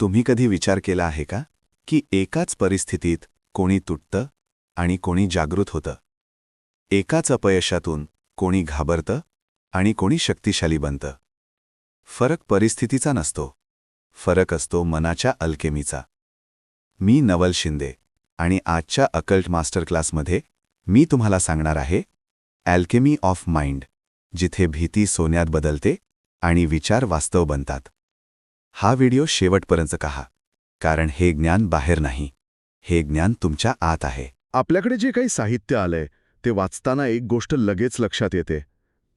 तुम्ही कधी विचार केला आहे का? की एकाच परिस्थितीत कोणी तुटतं आणि कोणी जागृत होतं? एकाच अपयशातून कोणी घाबरतं आणि कोणी शक्तिशाली बनतं? फरक परिस्थितीचा नसतो. फरक असतो मनाच्या अल्केमीचा. मी नवल शिंदे आणि आजच्या अकल्ट मास्टर क्लासमध्ये मी तुम्हाला सांगणार आहे अल्केमी ऑफ माइंड जिथे भीती सोन्यात बदलते आणि विचार वास्तव बनतात. हा व्हिडिओ शेवटपर्यंत पहा कारण हे ज्ञान बाहेर नाही. हे ज्ञान तुमच्या आत आहे. आपल्याकडे जे काही साहित्य आलंय ते वाचताना एक गोष्ट लगेच लक्षात येते.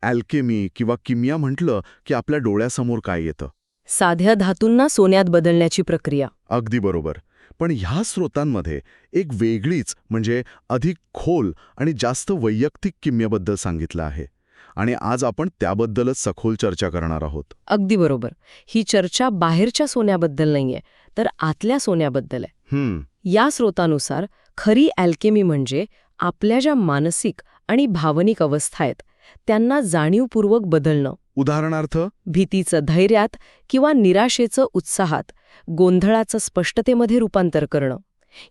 अल्केमी किंवा किमिया म्हटलं की आपल्या डोळ्यासमोर काय येतं. साध्या धातूंना सोन्यात बदलण्याची प्रक्रिया. अगदी बरोबर. पण ह्या स्रोतांमध्ये एक वेगळीच म्हणजे अधिक खोल आणि जास्त वैयक्तिक किम्याबद्दल सांगितलं आहे. आणि आज आपण त्याबद्दलच सखोल चर्चा करणार आहोत. अगदी बरोबर. ही चर्चा बाहेरच्या सोन्याबद्दल नाहीये तर आतल्या सोन्याबद्दल आहे. हम्म. या स्रोतानुसार खरी अल्केमी म्हणजे आपल्या ज्या मानसिक आणि भावनिक अवस्था आहेत त्यांना जाणीवपूर्वक बदलणं. उदाहरणार्थ? भीतीचं धैर्यात किंवा निराशेचं उत्साहात गोंधळाचं स्पष्टतेमध्ये रूपांतर करणं.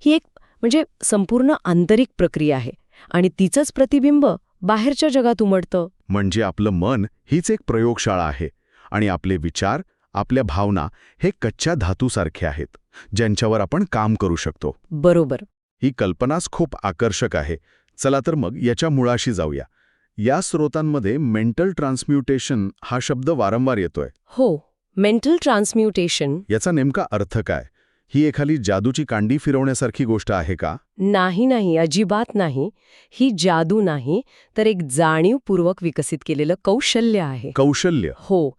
ही एक म्हणजे संपूर्ण आंतरिक प्रक्रिया आहे आणि तिचंच प्रतिबिंब बाहेरच्या जगात उमटतं. म्हणजे आपलं मन हीच एक प्रयोगशाळा आहे आणि आपले विचार आपल्या भावना हे कच्च्या धातूसारखे आहेत ज्यांच्यावर आपण काम करू शकतो. बरोबर. ही कल्पनाच खूप आकर्षक आहे. चला तर मग याच्या मुळाशी जाऊया. या स्रोतांमध्ये मेंटल ट्रान्सम्युटेशन हा शब्द वारंवार येतोय. हो मेंटल ट्रान्सम्युटेशन. याचा नेमका अर्थ काय? ही एखादी जादूची कांडी फिरवण्यासारखी गोष्ट आहे का? नाही नाही अजिबात नाही. ही जादू नाही तर एक जाणीवपूर्वक विकसित केलेलं कौशल्य आहे. कौशल्य? हो.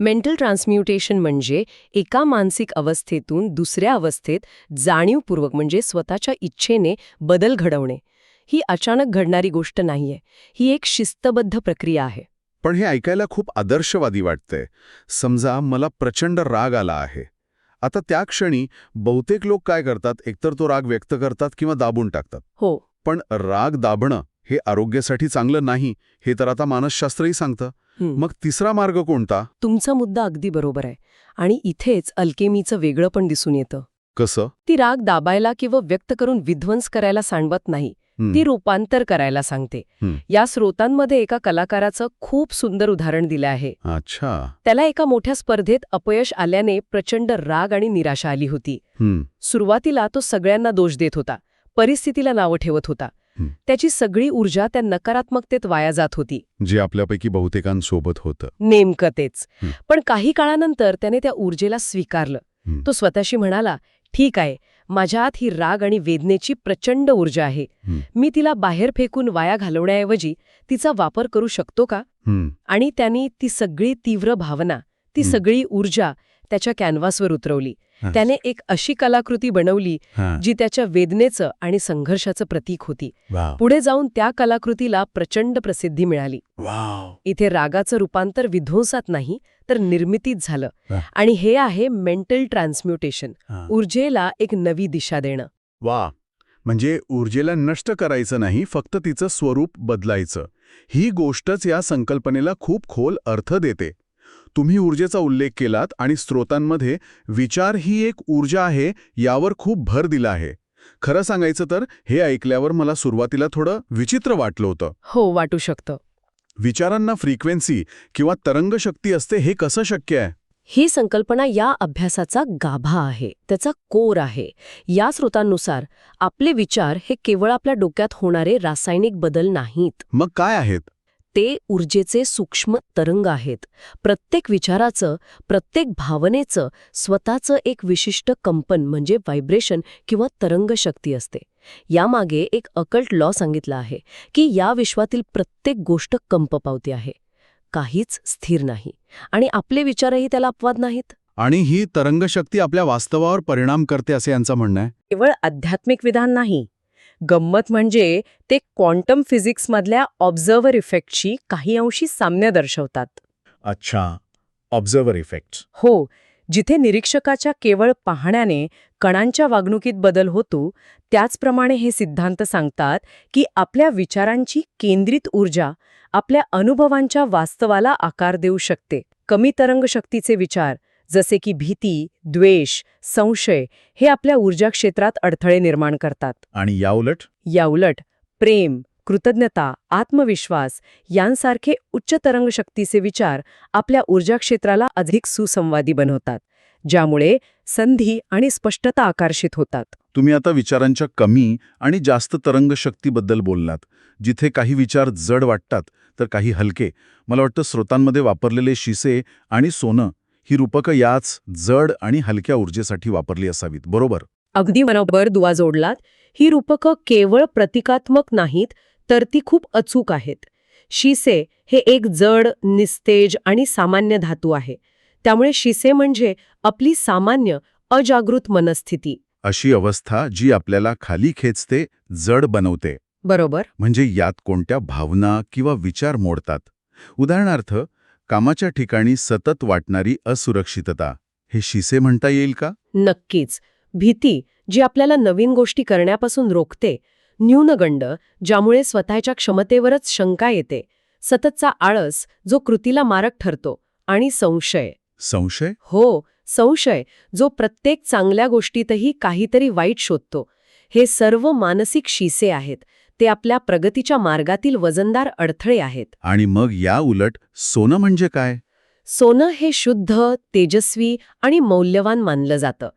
मेंटल ट्रान्सम्युटेशन म्हणजे एका मानसिक अवस्थेतून दुसऱ्या अवस्थेत जाणीवपूर्वक म्हणजे स्वतःच्या इच्छेने बदल घडवणे. ही अचानक घडणारी गोष्ट नाहीये. ही एक शिस्तबद्ध प्रक्रिया आहे. पण हे ऐकायला खूप आदर्शवादी वाटतंय. समजा मला प्रचंड राग आला आहे. आता त्या क्षणी बहुतेक लोक काय करतात? एकतर तो राग व्यक्त करतात किंवा दाबून टाकतात. हो. पण राग दाबणं हे आरोग्यासाठी चांगलं नाही हे तर आता मानसशास्त्रही सांगतं. मग तिसरा मार्ग कोणता? तुमचा मुद्दा अगदी बरोबर आहे. आणि इथेच अल्केमीचं वेगळं पण दिसून येतं. कसं? ती राग दाबायला किंवा व्यक्त करून विध्वंस करायला सांगत नाही. ती रूपांतर करायला सांगते. या स्रोतांमध्ये एका कलाकाराचं खूप सुंदर उदाहरण दिलं आहे. अच्छा. त्याला एका मोठ्या स्पर्धेत अपयश आल्याने प्रचंड राग आणि निराशा आली होती. सुरुवातीला तो सगळ्यांना दोष देत होता. परिस्थितीला नावं ठेवत होता. त्याची सगळी ऊर्जा त्या नकारात्मकतेत वाया जात होती. जे आपल्यापैकी बहुतेकांसोबत होतं. नेमकं तेच. पण काही काळानंतर त्याने त्या ऊर्जेला स्वीकारलं. तो स्वतःशी म्हणाला ठीक आहे. माझ्या आत ही राग आणि वेदनेची प्रचंड ऊर्जा आहे. मी तिला बाहेर फेकून वाया घालवण्याऐवजी तिचा वापर करू शकतो का आणि त्यांनी ती सगळी तीव्र भावना ती. सगळी ऊर्जा त्याच्या कॅनव्हासवर उतरवली. त्याने एक अशी कलाकृती बनवली जी त्याच्या वेदनेचं आणि संघर्षाचं प्रतीक होती. पुढे जाऊन त्या कलाकृतीला प्रचंड प्रसिद्धी मिळाली. इथे रागाचं रूपांतर विध्वंसात नाही तर निर्मितीत झालं. आणि हे आहे मेंटल ट्रान्सम्युटेशन. ऊर्जेला एक नवी दिशा देणं. वा. म्हणजे ऊर्जेला नष्ट करायचं नाही फक्त तिचं स्वरूप बदलायचं. ही गोष्टच या संकल्पनेला खूप खोल अर्थ देते. तुम्ही ऊर्जेचा उल्लेख केलात आणि स्रोतांमध्ये विचार ही एक ऊर्जा आहे यावर खूप भर दिला आहे. खरं सांगायचं तर हे ऐकल्यावर मला सुरुवातीला थोडं विचित्र वाटलं होतं. हो वाटू शकतं. विचारांना फ्रिक्वेन्सी किंवा तरंगशक्ती असते हे कसं शक्य आहे? ही संकल्पना या अभ्यासाचा गाभा आहे त्याचा कोर आहे. या स्रोतांनुसार आपले विचार हे केवळ आपल्या डोक्यात होणारे रासायनिक बदल नाहीत. मग काय आहेत? ते ऊर्जेचे सूक्ष्म तरंग आहेत. प्रत्येक विचाराचं प्रत्येक भावनेचं स्वतःचं एक विशिष्ट कंपन म्हणजे व्हायब्रेशन किंवा तरंगशक्ती असते. यामागे एक अकल्ट लॉ सांगितला आहे की या विश्वातील प्रत्येक गोष्ट कंप पावती आहे. काहीच स्थिर नाही. आणि आपले विचारही त्याला अपवाद नाहीत? आणि ही तरंगशक्ती आपल्या वास्तवावर परिणाम करते असे यांचं म्हणणं आहे? केवळ आध्यात्मिक विधान नाही. गंमत म्हणजे ते क्वांटम फिजिक्समधल्या ऑब्झर्वर इफेक्टशी काही अंशी साम्य दर्शवतात. अच्छा ऑब्झर्वर इफेक्ट हो जिथे निरीक्षकाच्या केवळ पाहण्याने कणांच्या वागणुकीत बदल होतो त्याचप्रमाणे हे सिद्धांत सांगतात की आपल्या विचारांची केंद्रित ऊर्जा आपल्या अनुभवांच्या वास्तवाला आकार देऊ शकते. कमी तरंगशक्तीचे विचार जसे की भीती द्वेष संशय हे आपल्या ऊर्जा क्षेत्रात अडथळे निर्माण करतात. आणि याउलट? याउलट प्रेम कृतज्ञता आत्मविश्वास यांसारखे उच्च तरंग शक्तीचे विचार आपल्या ऊर्जा क्षेत्राला अधिक सुसंवादी बनवतात ज्यामुळे संधी आणि स्पष्टता आकर्षित होतात. तुम्ही आता विचारांच्या कमी आणि जास्त तरंग शक्तीबद्दल बोललात. जिथे काही विचार जड वाटतात तर काही हलके. मला वाटतं स्रोतांमध्ये वापरलेले शिसे आणि सोनं ही रूपकं याच जड आणि हलक्या ऊर्जेसाठी वापरली असावीत. बरोबर? अगदी मनाबर दुवा जोडलात. ही रूपकं केवळ प्रतिकात्मक नाहीत तर ती खूप अचूक आहेत. शिसे हे एक जड निस्तेज आणि सामान्य धातू आहे. त्यामुळे शिसे म्हणजे आपली सामान्य अजागृत मनस्थिती. अशी अवस्था जी आपल्याला खाली खेचते जड बनवते. बरोबर. म्हणजे यात कोणत्या भावना किंवा विचार मोडतात? उदाहरणार्थ कामाच्या ठिकाणी सतत वाटणारी असुरक्षितता. हे शिसे म्हणता येईल का? नक्कीच. भीती जी आपल्याला नवीन गोष्टी करण्यापासून रोखते न्यूनगंड ज्यामुळे स्वतःच्या क्षमतेवरच शंका येते सततचा आळस जो कृतीला मारक ठरतो आणि संशय. संशय? हो संशय जो प्रत्येक चांगल्या गोष्टीतही काहीतरी वाईट शोधतो. हे सर्व मानसिक शिसे आहेत ते आपल्या प्रगतीच्या मार्गातील वजनदार अडथळे आहेत. आणि मग या उलट सोनं म्हणजे काय? सोनं हे शुद्ध तेजस्वी आणि मौल्यवान मानलं जातं.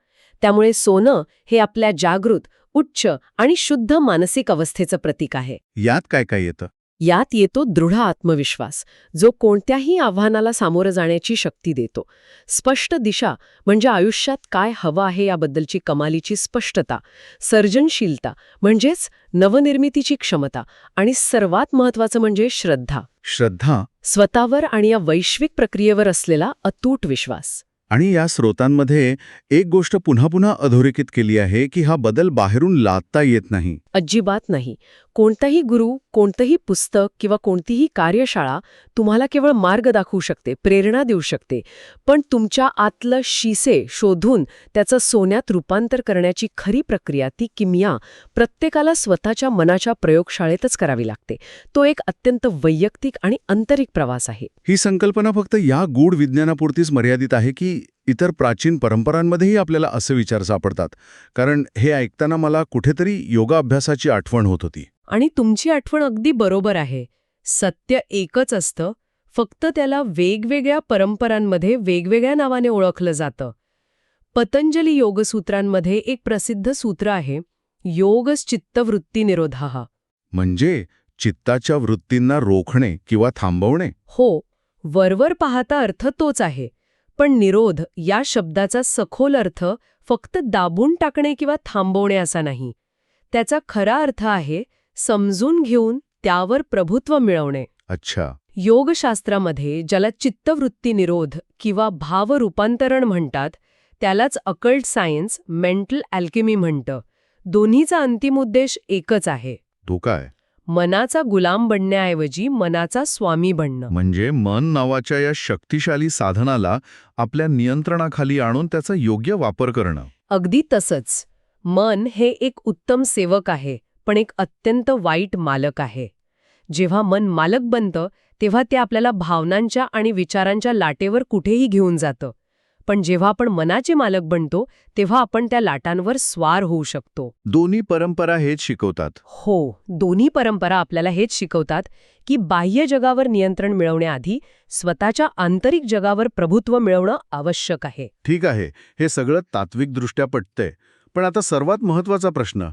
त्यामुळे सोनं हे आपल्या जागृत उच्च आणि शुद्ध मानसिक अवस्थेचं प्रतीक आहे. यात काय काय येतं? यात येतो दृढ आत्मविश्वास जो कोणत्याही आव्हानाला सामोरं जाण्याची शक्ती देतो. स्पष्ट दिशा म्हणजे आयुष्यात काय हवं आहे याबद्दलची कमालीची स्पष्टता सर्जनशीलता म्हणजेच नवनिर्मितीची क्षमता आणि सर्वात महत्वाचं म्हणजे श्रद्धा. श्रद्धा? स्वतःवर आणि या वैश्विक प्रक्रियेवर असलेला अतूट विश्वास. आणि या स्रोतांमध्ये एक गोष्ट पुन्हा पुन्हा अधोरेखित केली आहे की हा बदल बाहेरून लादता येत नाही. अजिबात नाही. कोणताही गुरु कोणतंही पुस्तक किंवा कोणतीही कार्यशाळा तुम्हाला केवळ मार्ग दाखवू शकते प्रेरणा देऊ शकते. पण तुमच्या आतलं शिसे शोधून त्याचं सोन्यात रूपांतर करण्याची खरी प्रक्रिया ती किमिया प्रत्येकाला स्वतःच्या मनाच्या प्रयोगशाळेतच करावी लागते. तो एक अत्यंत वैयक्तिक आणि आंतरिक प्रवास आहे. ही संकल्पना फक्त या गूढ विज्ञानापुरतीच मर्यादित आहे की इतर प्राचीन परंपरांमध्येही आपल्याला असे विचार सापडतात. कारण हे ऐकताना मला कुठेतरी योगा अभ्यासाची आठवण होत होती. आणि तुमची आठवण अगदी बरोबर आहे. सत्य एकच असतं. फक्त त्याला वेगवेगळ्या परंपरांमध्ये वेगवेगळ्या नावाने ओळखलं जातं. पतंजली योगसूत्रांमध्ये एक प्रसिद्ध सूत्र आहे योगच चित्तवृत्ती निरोधा म्हणजे चित्ताच्या वृत्तींना रोखणे किंवा थांबवणे? हो. वरवर पाहता अर्थ तोच आहे. पण निरोध या शब्दाचा सखोल अर्थ फक्त दाबून टाकणे किंवा थांबवणे असा नाही. त्याचा खरा अर्थ आहे समजून घेऊन त्यावर प्रभुत्व मिळवणे. अच्छा. योगशास्त्रामध्ये ज्याला चित्तवृत्ती निरोध किंवा भाव रूपांतरण म्हणतात त्यालाच अकल्ट सायन्स मेंटल अल्केमी म्हणतं. दोन्हीचा अंतिम उद्देश एकच आहे. तो काय मनाचा गुलाम बनण्याऐवजी मनाचा स्वामी बनणं. म्हणजे मन नावाच्या या शक्तिशाली साधनाला आपल्या नियंत्रणाखाली आणून त्याचा योग्य वापर करणं. अगदी तसंच. मन हे एक उत्तम सेवक आहे पण एक अत्यंत वाईट मालक आहे. जेव्हा मन मालक बनतं तेव्हा ते आपल्याला भावनांच्या आणि विचारांच्या लाटेवर कुठेही घेऊन जातं. पण जेव्हा आपण मनाचे मालक बनतो तेव्हा आपण त्या लाटांवर स्वार होऊ शकतो. दोन्ही परंपरा हेच शिकवतात. हो दोन्ही परंपरा आपल्याला हेच शिकवतात की बाह्य जगावर नियंत्रण मिळवण्याआधी स्वतःच्या आंतरिक जगावर प्रभुत्व मिळवणं आवश्यक आहे. ठीक आहे हे सगळं तात्विकदृष्ट्या पटतंय. पण आता सर्वात महत्त्वाचा प्रश्न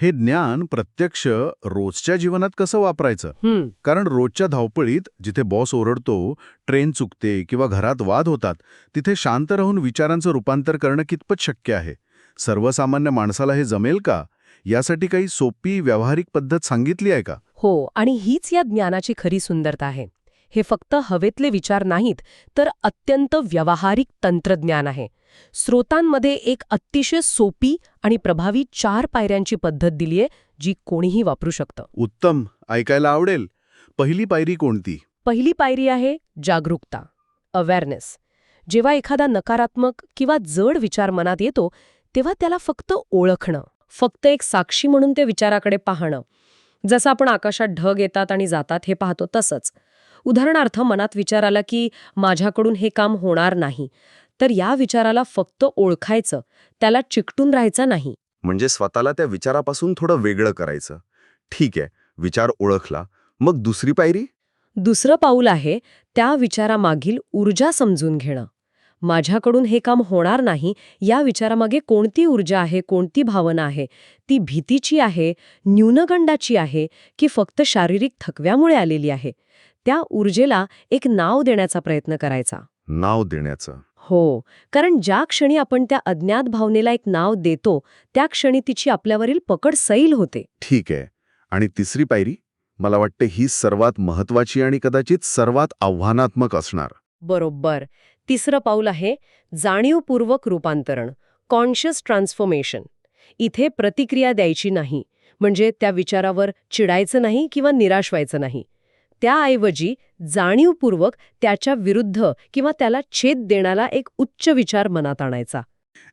हे ज्ञान प्रत्यक्ष रोजच्या जीवनात कसं वापरायचं? कारण रोजच्या धावपळीत जिथे बॉस ओरडतो ट्रेन चुकते किंवा घरात वाद होतात तिथे शांत राहून विचारांचं रूपांतर करणं कितपत शक्य आहे? सर्वसामान्य माणसाला हे जमेल का? यासाठी काही सोपी व्यावहारिक पद्धत सांगितली आहे का? हो आणि हीच या ज्ञानाची खरी सुंदरता आहे. हे फक्त हवेतले विचार नाहीत तर अत्यंत व्यावहारिक तंत्रज्ञान आहे. स्रोतांमध्ये एक अतिशय सोपी आणि प्रभावी चार पायऱ्यांची पद्धत दिलीये जी कोणीही वापरू शकतं. उत्तम. ऐकायला आवडेल. पहिली पायरी कोणती? पहिली पायरी आहे जागरूकता. अवेअरनेस जेव्हा एखादा नकारात्मक किंवा जड विचार मनात येतो तेव्हा त्याला फक्त ओळखणं फक्त एक साक्षी म्हणून त्या विचाराकडे पाहणं. जसं आपण आकाशात ढग येतात आणि जातात हे पाहतो तसंच. उदाहरणार्थ मनात विचार आला की माझ्याकडून हे काम होणार नाही तर या विचाराला फक्त ओळखायचं त्याला चिकटून राहायचं नाही. म्हणजे स्वतःला त्या विचारापासून थोडं वेगळं करायचं. ठीक आहे विचार ओळखला. मग दुसरी पायरी? दुसरं पाऊल आहे त्या विचारामागील ऊर्जा समजून घेणं. माझ्याकडून हे काम होणार नाही या विचारामागे कोणती ऊर्जा आहे कोणती भावना आहे ती भीतीची आहे न्यूनगंडाची आहे की फक्त शारीरिक थकव्यामुळे आलेली आहे? त्या ऊर्जेला एक नाव देण्याचा प्रयत्न करायचा. नाव देण्याचं. हो कारण ज्या क्षणी आपण त्या अज्ञात भावनेला एक नाव देतो त्या क्षणी तिची आपल्यावरील पकड सैल होते. ठीक आहे. आणि तिसरी पायरी? मला वाटते ही सर्वात महत्वाची आणि कदाचित सर्वात आव्हानात्मक असणार. बरोबर. तिसरं पाऊल आहे जाणीवपूर्वक रूपांतरण कॉन्शियस ट्रान्सफॉर्मेशन इथे प्रतिक्रिया द्यायची नाही म्हणजे त्या विचारावर चिडायचं नाही किंवा निराश व्हायचं नाही. त्याऐवजी जाणीवपूर्वक त्याच्या विरुद्ध किंवा त्याला छेद देणारा एक उच्च विचार मनात आणायचा.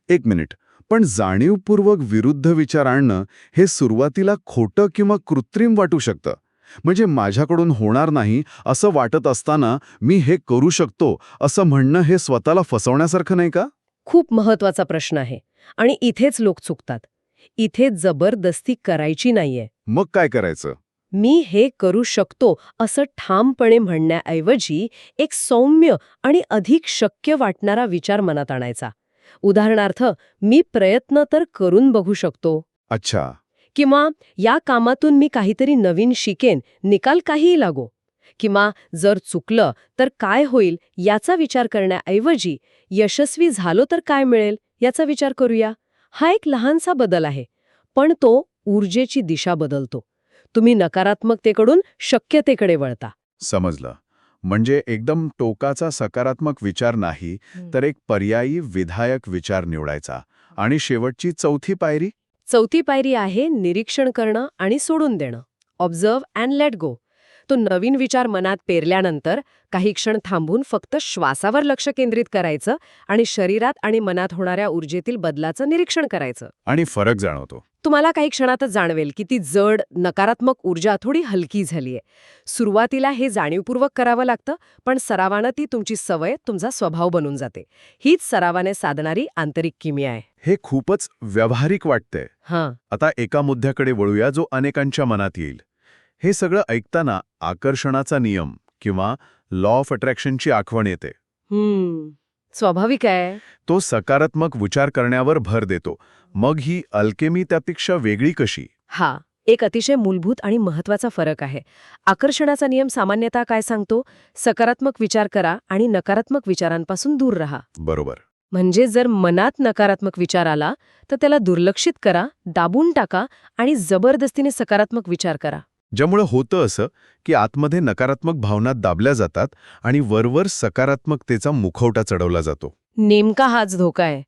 एक मिनिट. पण जाणीवपूर्वक विरुद्ध विचार आणणं हे सुरुवातीला खोटं किंवा कृत्रिम वाटू शकतं. म्हणजे माझ्याकडून होणार नाही असं वाटत असताना मी हे करू शकतो असं म्हणणं हे स्वतःला फसवण्यासारखं नाही का? खूप महत्त्वाचा प्रश्न आहे. आणि इथेच लोक चुकतात. इथे जबरदस्ती करायची नाहीये. मग काय करायचं? मी हे करू शकतो असं ठामपणे म्हणण्याऐवजी एक सौम्य आणि अधिक शक्य वाटणारा विचार मनात आणायचा. उदाहरणार्थ मी प्रयत्न तर करून बघू शकतो. अच्छा. किंवा या कामातून मी काहीतरी नवीन शिकेन निकाल काहीही लागो. किंवा जर चुकलं तर काय होईल याचा विचार करण्याऐवजी यशस्वी झालो तर काय मिळेल याचा विचार करूया. हा एक लहानसा बदल आहे पण तो ऊर्जेची दिशा बदलतो. तुम्ही नकारात्मकतेकडून शक्यतेकडे वळता. समजलं. म्हणजे एकदम टोकाचा सकारात्मक विचार नाही तर एक पर्यायी विधायक विचार निवडायचा. आणि शेवटची चौथी पायरी? चौथी पायरी आहे निरीक्षण करणं आणि सोडून देणं. ऑब्झर्व अँड लेट गो तो नवीन विचार मनात पेरल्यानंतर काही क्षण थांबून फक्त श्वासावर लक्ष केंद्रित करायचं आणि शरीरात आणि मनात होणाऱ्या ऊर्जेतील बदलाचं निरीक्षण करायचं. आणि फरक जाणवतो. तुम्हाला काही क्षणातच जाणवेल की ती जड नकारात्मक ऊर्जा थोडी हलकी झालीये. सुरुवातीला हे जाणीवपूर्वक करावं लागतं पण सरावानं ती तुमची सवय तुमचा स्वभाव बनून जाते. हीच सरावाने साधणारी आंतरिक किमिया आहे. हे खूपच व्यावहारिक वाटतंय. हां. आता एका मुद्द्याकडे वळूया जो अनेकांच्या मनात येईल. हे सगळं ऐकताना आकर्षणाचा नियम किंवा लॉ ऑफ अट्रॅक्शनची आठवण येते. स्वाभाविक आहे. तो सकारात्मक विचार करण्यावर भर देतो. मग ही अल्केमी त्यापेक्षा वेगळी कशी? हा एक अतिशय मूलभूत आणि महत्त्वाचा फरक आहे. आकर्षणाचा नियम सामान्यतः काय सांगतो? सकारात्मक विचार करा आणि नकारात्मक विचारांपासून दूर राहा. बरोबर. म्हणजे जर मनात नकारात्मक विचार आला तर त्याला दुर्लक्षित करा दाबून टाका आणि जबरदस्तीने सकारात्मक विचार करा. ज्यामुळे होतं असं की आतमध्ये नकारात्मक भावना दाबल्या जातात आणि वरवर सकारात्मकतेचा मुखवटा चढवला जातो. नेमका हाच धोका आहे.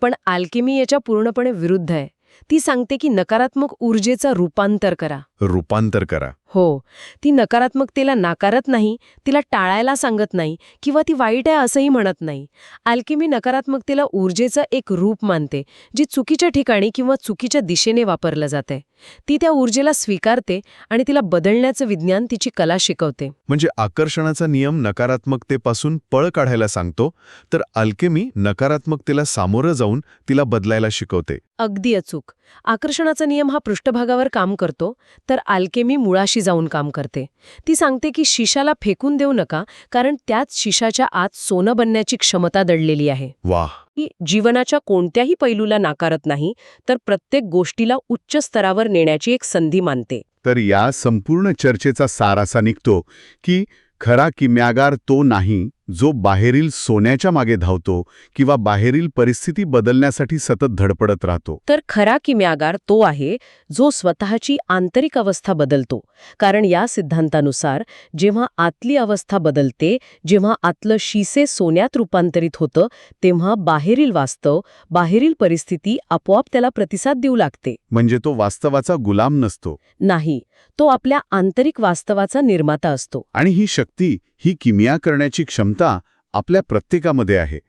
पण अल्केमी याच्या पूर्णपणे विरुद्ध आहे. ती सांगते की नकारात्मक ऊर्जेचं रूपांतर करा. रूपांतर करा. हो. ती नकारात्मकतेला नाकारत नाही तिला टाळायला सांगत नाही किंवा ती वाईट आहे असंही म्हणत नाही. अल्केमी नकारात्मकतेला ऊर्जेचं एक रूप मानते जी चुकीच्या ठिकाणी किंवा चुकीच्या दिशेने वापरलं जाते. ती त्या ऊर्जेला स्वीकारते आणि तिला बदलण्याचं विज्ञान तिची कला शिकवते. म्हणजे आकर्षणाचा नियम नकारात्मकतेपासून पळ काढायला सांगतो तर अल्केमी नकारात्मकतेला सामोरं जाऊन तिला बदलायला शिकवते. अगदी अचूक. आकर्षणाचा नियम हा पृष्ठभागावर काम करतो तर अल्केमी मुळाशी जाऊन काम करते. ती सांगते की शिशाला फेकून देऊ नका कारण त्यात शिशाच्या आत सोनं बनण्याची क्षमता दडलेली आहे. वाह! ती जीवनाच्या कोणत्याही पैलूला नाकारत नाही तर प्रत्येक गोष्टीला उच्च स्तरावर नेण्याची एक संधी मानते. तर या संपूर्ण चर्चेचा सार असा निघतो की खरा किम्यागार तो नाही जो बाहेरील सोन्याच्या मागे धावतो किंवा बाहेरील परिस्थिती बदलण्यासाठी सतत धडपडत राहतो. तर खरा किम्यागार तो आहे जो स्वतःची आंतरिक अवस्था बदलतो. कारण या सिद्धांतानुसार जेव्हा आतली अवस्था बदलते जेव्हा आतलं शिसे सोन्यात रूपांतरित होतं तेव्हा बाहेरील वास्तव बाहेरील परिस्थिती आपोआप त्याला प्रतिसाद देऊ लागते. म्हणजे तो वास्तवाचा गुलाम नसतो. नाही तो आपल्या आंतरिक वास्तवाचा निर्माता असतो. आणि ही शक्ती ही किमिया करण्याची क्षमता आपल्या प्रत्येकामध्ये आहे.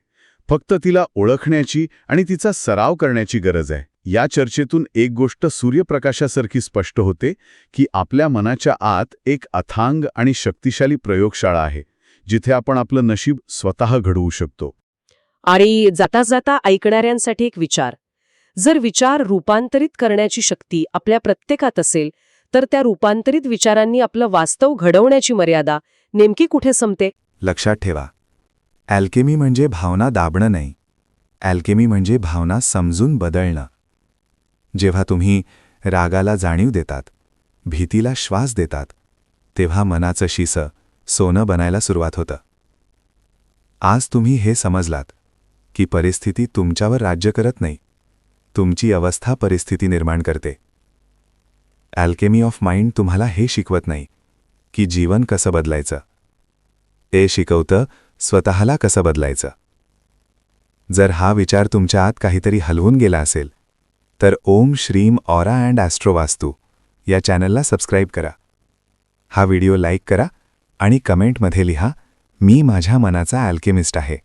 फक्त तिला ओळखण्याची आणि तिचा सराव करण्याची गरज आहे. या चर्चेतून एक गोष्ट सूर्यप्रकाशासारखी स्पष्ट होते की आपल्या मनाच्या आत एक अथांग आणि शक्तिशाली प्रयोगशाळा आहे जिथे आपण आपलं नशीब स्वतः घडवू शकतो. आणि जाता जाता ऐकणाऱ्यांसाठी एक विचार. जर विचार रूपांतरित करण्याची शक्ती आपल्या प्रत्येकात असेल तर त्या रूपांतरित विचारांनी आपलं वास्तव घडवण्याची मर्यादा नेमकी कुठे संपते? लक्षात ठेवा. ॲल्केमी म्हणजे भावना दाबणं नाही. ॲल्केमी म्हणजे भावना समजून बदलणं. जेव्हा तुम्ही रागाला जाणीव देतात भीतीला श्वास देतात तेव्हा मनाचं शिसं सोनं बनायला सुरुवात होतं. आज तुम्ही हे समजलात की परिस्थिती तुमच्यावर राज्य करत नाही. तुमची अवस्था परिस्थिती निर्माण करते. ॲल्केमी ऑफ माइंड तुम्हाला हे शिकवत नाही की जीवन कसं बदलायचं. ते शिकवतं स्वतःला कसं बदलायचं? जर हा विचार तुमच्या आत काहीतरी हलवून गेला असेल तर ओम श्रीम ऑरा अँड ॲस्ट्रोवास्तू या चॅनलला सबस्क्राईब करा. हा व्हिडिओ लाईक करा आणि कमेंटमध्ये लिहा मी माझ्या मनाचा ॲल्केमिस्ट आहे.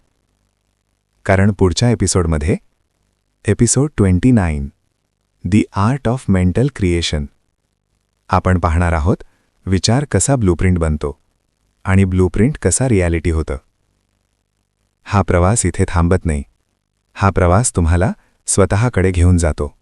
कारण पुढच्या एपिसोडमध्ये episode twenty nine the art of mental creation आपण पाहणार आहोत विचार कसा ब्लूप्रिंट बनतो. आणि ब्लूप्रिंट कसा रियालिटी होतं? हा प्रवास इथे थांबत नाही. हा प्रवास तुम्हाला स्वतःकडे घेऊन जातो.